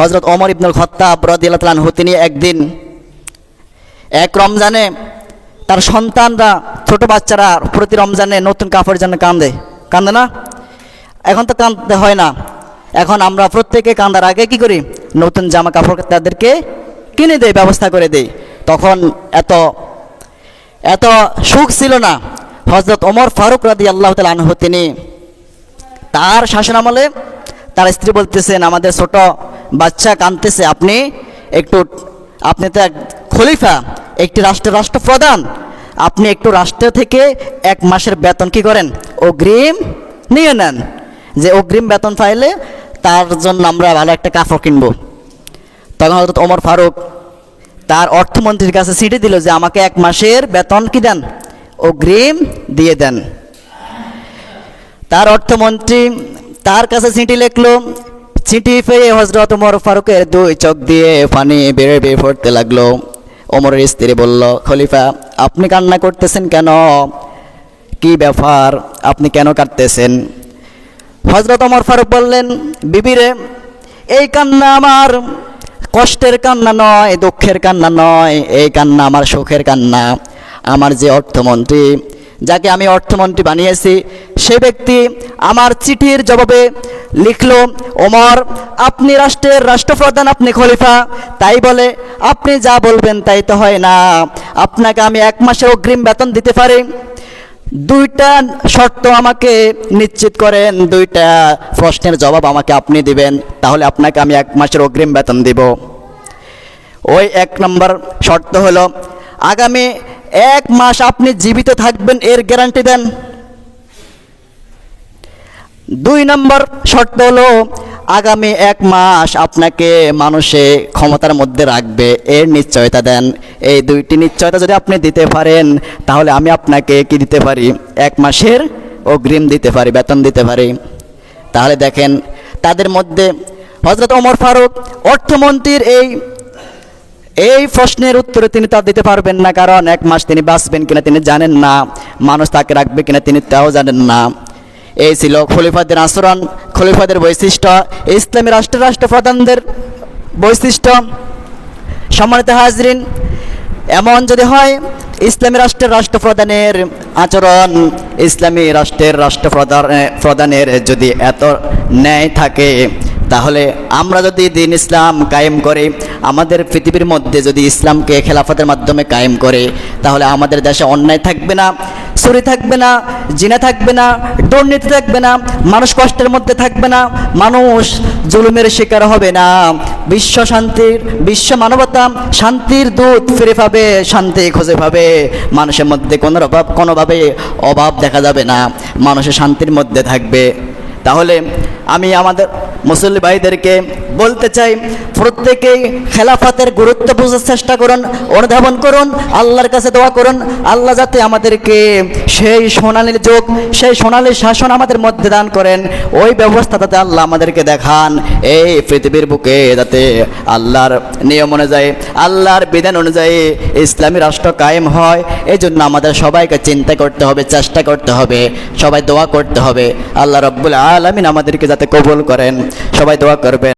হজরত ওমর ইবনুল খত্তাব রদিয়াল্লাহু তিনি একদিন, এক রমজানে তার সন্তানরা, ছোট বাচ্চারা প্রতি রমজানে নতুন কাপড়ের জন্য কান্দে। কান্দে না? এখন তো কাঁদতে হয় না। এখন আমরা প্রত্যেকে কান্দার আগে কি করি? নতুন জামা কাপড় তাদেরকে কিনে দেয় ব্যবস্থা করে দেই। তখন এত এত সুখ ছিল না। হজরত ওমর ফারুক রাদি আল্লাহ তাল তিনি তার শাসনামলে তার স্ত্রী বলতেছেন, আমাদের ছোট বাচ্চা কাঁদতেছে আপনি একটু, আপনি তো এক খলিফা, একটি রাষ্ট্রের রাষ্ট্রপ্রধান। আপনি একটু রাষ্ট্র থেকে এক মাসের বেতন কি করেন? অগ্রিম নিয়ে নেন। যে অগ্রিম বেতন পাইলে তার জন্য আমরা ভালো একটা কাপড় কিনবো। তখন হয়তো ওমর ফারুক তার অর্থমন্ত্রীর কাছে চিঠি দিল যে, আমাকে এক মাসের বেতন কি দেন? অগ্রিম দিয়ে দেন। তার অর্থমন্ত্রী তার কাছে চিঠি লিখলো চিঠি পেয়ে হজরত ওমর ফারুকের দুই চোখ দিয়ে পানি বেড়ে বেড়ে পড়তে লাগল। ওমরের স্ত্রী বলল, খলিফা, আপনি কান্না করতেছেন কেন? কি ব্যাপার? আপনি কেন কাটতেছেন হজরত ওমর ফারুক বললেন, বিবিরে, এই কান্না আমার কষ্টের কান্না নয়, দুঃখের কান্না নয়, এই কান্না আমার সুখের কান্না। আমার যে অর্থমন্ত্রী, যাকে আমি অর্থমন্ত্রী বানিয়েছি সে ব্যক্তি আমার চিঠির জবাবে লিখল, ওমর, আপনি রাষ্ট্রের রাষ্ট্রপ্রধান, আপনি খলিফা। তাই বলে, আপনি যা বলবেন তাই তো হয় না। আপনাকে আমি এক মাসের অগ্রিম বেতন দিতে পারি। দুইটা শর্ত আমাকে নিশ্চিত করেন, দুইটা প্রশ্নের জবাব আমাকে আপনি দিবেন, তাহলে আপনাকে আমি এক মাসের অগ্রিম বেতন দিব। ওই এক নম্বর শর্ত হলো, আগামী এক মাস আপনি জীবিত থাকবেন, এর গ্যারান্টি দেন। দুই নম্বর শর্ত হলো, আগামী এক মাস আপনাকে মানুষে ক্ষমতার মধ্যে রাখবে। এর নিশ্চয়তা দেন। এই দুইটি নিশ্চয়তা যদি আপনি দিতে পারেন, তাহলে আমি আপনাকে কি দিতে পারি? এক মাসের অগ্রিম দিতে পারি, বেতন দিতে পারি। তাহলে দেখেন, তাদের মধ্যে হজরত ওমর ফারুক অর্থমন্ত্রীর এই এই প্রশ্নের উত্তরে তিনি তা দিতে পারবেন না, কারণ এক মাস তিনি বাঁচবেন কিনা তিনি জানেন না, মানুষ তাকে রাখবে কিনা তিনি তাও জানেন না। এই ছিল খলিফাদের আচরণ, খলিফাদের বৈশিষ্ট্য, ইসলামী রাষ্ট্র, রাষ্ট্রপ্রধানদের বৈশিষ্ট্য। সম্মানিত হাজরিন, এমন যদি হয়, ইসলামী রাষ্ট্রের রাষ্ট্রপ্রধানের আচরণ, ইসলামী রাষ্ট্রের রাষ্ট্রপ্রধান প্রধানের যদি এত ন্যায় থাকে, তাহলে আমরা যদি দিন ইসলাম কায়েম করে, আমাদের পৃথিবীর মধ্যে যদি ইসলামকে খেলাফতের মাধ্যমে কায়েম করে, তাহলে আমাদের দেশে অন্যায় থাকবে না, চুরি থাকবে না জিনা থাকবে না, দুর্নীতি থাকবে না, মানুষ কষ্টের মধ্যে থাকবে না, মানুষ জুলুমের শিকার হবে না। বিশ্ব শান্তির, বিশ্ব মানবতা, শান্তির দূত ফিরে পাবে, শান্তি খুঁজে পাবে। মানুষের মধ্যে কোনো অভাব কোনোভাবে অভাব দেখা যাবে না। মানুষের শান্তির মধ্যে থাকবে। তাহলে আমি আমাদের মুসল্লি ভাইদেরকে বলতে চাই, প্রত্যেকেই খেলাফতের গুরুত্ব বোঝার চেষ্টা করুন, অনুধাবন করুন, আল্লাহর কাছে দোয়া করুন, আল্লাহ যাতে আমাদেরকে সেই সোনালির যুগ, সেই সোনালির শাসন আমাদের মধ্যে দান করেন, ওই ব্যবস্থা যাতে আল্লাহ আমাদেরকে দেখান, এই পৃথিবীর বুকে যাতে আল্লাহর নিয়ম অনুযায়ী, আল্লাহর বিধান অনুযায়ী ইসলামী রাষ্ট্র কায়েম হয় এই জন্য আমাদের সবাইকে চিন্তা করতে হবে, চেষ্টা করতে হবে, সবাই দোয়া করতে হবে, আল্লাহ রব্বুল আলমিন আমাদেরকে যাতে কবুল করেন। সবাই দোয়া করবেন।